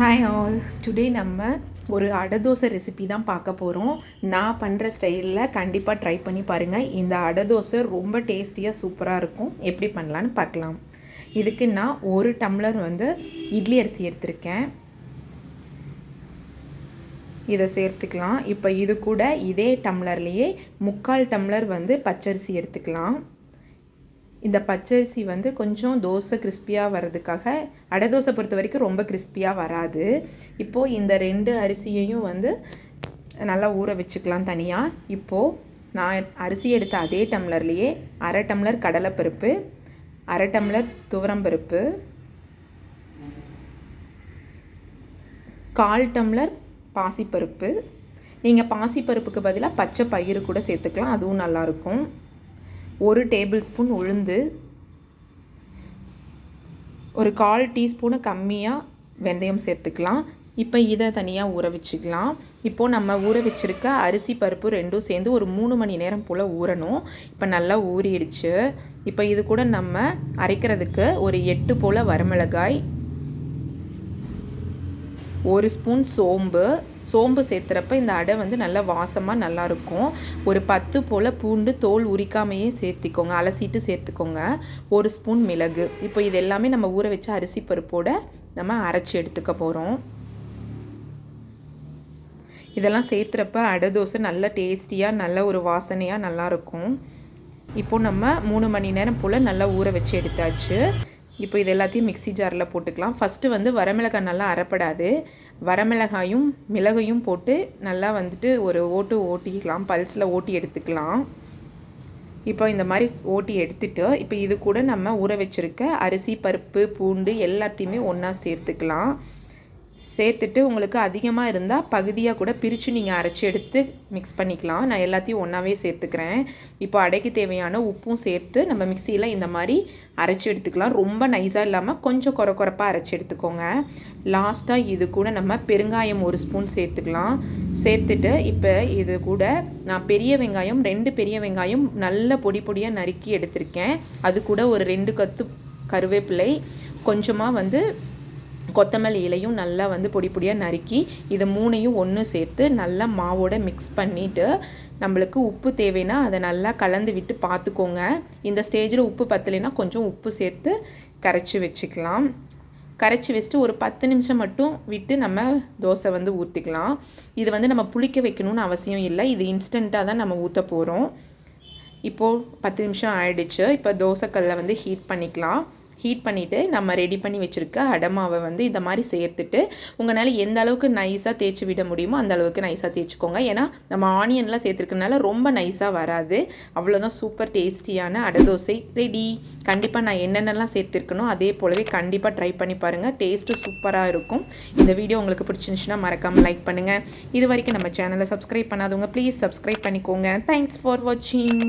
Hi all today நம்ம ஒரு அடை தோசை ரெசிபி தான் பார்க்க போகிறோம் நான் பண்ணுற ஸ்டைலில் கண்டிப்பாக ட்ரை பண்ணி பாருங்கள் இந்த அடை தோசை ரொம்ப டேஸ்டியாக சூப்பராக இருக்கும். எப்படி பண்ணலான்னு பார்க்கலாம். இதுக்கு நான் ஒரு டம்ளர் வந்து இட்லி அரிசி எடுத்திருக்கேன். இதை சேர்த்துக்கலாம். இப்போ இது கூட இதே டம்ளர்லேயே முக்கால் டம்ளர் வந்து பச்சரிசி எடுத்துக்கலாம். இந்த பச்சரிசி வந்து கொஞ்சம் தோசை கிறிஸ்பியாக வர்றதுக்காக அடை தோசை பொறுத்த வரைக்கும் ரொம்ப கிறிஸ்பியாக வராது. இப்போது இந்த ரெண்டு அரிசியையும் வந்து நல்லா ஊற வச்சுக்கலாம் தனியாக இப்போது நான் அரிசி எடுத்த அதே டம்ளர்லேயே அரை டம்ளர் கடலைப்பருப்பு அரை டம்ளர் துவரம்பருப்பு கால் டம்ளர் பாசிப்பருப்பு. நீங்கள் பாசிப்பருப்புக்கு பதிலாக பச்சை பயிறு கூட சேர்த்துக்கலாம் அதுவும் நல்லாயிருக்கும் ஒரு டேபிள் ஸ்பூன் உளுந்து ஒரு கால் டீஸ்பூனு கம்மியாக வெந்தயம் சேர்த்துக்கலாம். இப்போ இதை தனியாக ஊற வச்சுக்கலாம். இப்போது நம்ம ஊற வச்சுருக்க அரிசி பருப்பு ரெண்டும் சேர்ந்து ஒரு மூணு மணி நேரம் போல் ஊறணும். இப்போ நல்லா ஊறிடுச்சு. இப்போ இது கூட நம்ம அரைக்கிறதுக்கு ஒரு எட்டு போல் வரமிளகாய் ஒரு ஸ்பூன் சோம்பு சோம்பு சேர்த்துறப்ப இந்த அடை வந்து நல்லா வாசமாக நல்லாயிருக்கும் ஒரு பத்து போல் பூண்டு தோல் உரிக்காமையே சேர்த்திக்கோங்க. அலசிட்டு சேர்த்துக்கோங்க. ஒரு ஸ்பூன் மிளகு. இப்போ இது எல்லாமே நம்ம ஊற வச்ச அரிசி பருப்போடு நம்ம அரைச்சி எடுத்துக்க போகிறோம் இதெல்லாம் சேர்த்துறப்ப அடை தோசை நல்ல டேஸ்டியாக நல்ல ஒரு வாசனையாக நல்லாயிருக்கும் இப்போது நம்ம மூணு மணி நேரம் போல் நல்லா ஊற வச்சு எடுத்தாச்சு. இப்போ இது எல்லாத்தையும் மிக்சி ஜாரில் போட்டுக்கலாம். ஃபஸ்ட்டு வந்து வரமிளகாய் நல்லா அரைப்படாது. வரமிளகாயும் மிளகையும் போட்டு நல்லா வந்துட்டு ஒரு ஓட்டு ஓட்டிக்கலாம். பல்ஸில் ஓட்டி எடுத்துக்கலாம். இப்போ இந்த மாதிரி ஓட்டி எடுத்துட்டு இப்போ இது கூட நம்ம ஊற வச்சுருக்க அரிசி பருப்பு பூண்டு எல்லாத்தையுமே ஒன்றா சேர்த்துக்கலாம். சேர்த்துட்டு உங்களுக்கு அதிகமாக இருந்தால் பகுதியாக கூட பிரித்து நீங்கள் அரைச்சி எடுத்து மிக்ஸ் பண்ணிக்கலாம். நான் எல்லாத்தையும் ஒன்றாவே சேர்த்துக்கிறேன். இப்போ அடைக்கு தேவையான உப்பும் சேர்த்து நம்ம மிக்சியில் இந்த மாதிரி அரைச்சி எடுத்துக்கலாம். ரொம்ப நைஸாக இல்லாமல் கொஞ்சம் குறை குறைப்பாக அரைச்சி எடுத்துக்கோங்க. லாஸ்ட்டாக இது கூட நம்ம பெருங்காயம் ஒரு ஸ்பூன் சேர்த்துக்கலாம். சேர்த்துட்டு இப்போ இது கூட நான் பெரிய வெங்காயம் ரெண்டு பெரிய வெங்காயம் நல்ல பொடி பொடியாக நறுக்கி எடுத்திருக்கேன். அது கூட ஒரு ரெண்டு கத்து கருவேப்பிலை கொஞ்சமாக வந்து கொத்தமல்லி இலையும் நல்லா வந்து பொடி பொடியாக நறுக்கி இதை மூணையும் ஒன்று சேர்த்து நல்லா மாவோட மிக்ஸ் பண்ணிவிட்டு நம்மளுக்கு உப்பு தேவைன்னா அதை நல்லா கலந்து விட்டு பார்த்துக்கோங்க. இந்த ஸ்டேஜில் உப்பு பத்தலைன்னா கொஞ்சம் உப்பு சேர்த்து கரைச்சி வச்சுக்கலாம். கரைச்சி வச்சுட்டு ஒரு பத்து நிமிஷம் மட்டும் விட்டு நம்ம தோசை வந்து ஊற்றிக்கலாம் இது வந்து நம்ம புளிக்க வைக்கணும்னு அவசியம் இல்லை. இது இன்ஸ்டண்ட்டாக தான் நம்ம ஊற்ற போகிறோம் இப்போது பத்து நிமிஷம் ஆயிடுச்சு. இப்போ தோசைக்கல்லை வந்து ஹீட் பண்ணிக்கலாம். ஹீட் பண்ணிவிட்டு நம்ம ரெடி பண்ணி வச்சுருக்க அடமாவை வந்து இந்த மாதிரி சேர்த்துட்டு உங்களால் எந்த அளவுக்கு நைஸாக தேய்ச்சி விட முடியுமோ அந்த அளவுக்கு நைஸாக தேய்ச்சிக்கோங்க. ஏன்னா நம்ம ஆனியன்லாம் சேர்த்துருக்கனால ரொம்ப நைஸாக வராது. அவ்வளோதான் சூப்பர் டேஸ்டியான அடை தோசை. ரெடி கண்டிப்பாக நான் என்னென்னலாம் சேர்த்துருக்கணும் அதே போலவே கண்டிப்பாக ட்ரை பண்ணி பாருங்கள் டேஸ்ட்டும் சூப்பராக இருக்கும். இந்த வீடியோ உங்களுக்கு பிடிச்சிருந்துச்சுன்னா மறக்காமல் லைக் பண்ணுங்கள் இது வரைக்கும் நம்ம சேனலை சப்ஸ்கிரைப் பண்ணாதவங்க ப்ளீஸ் சப்ஸ்கிரைப் பண்ணிக்கோங்க. தேங்க்ஸ் ஃபார் வாட்சிங்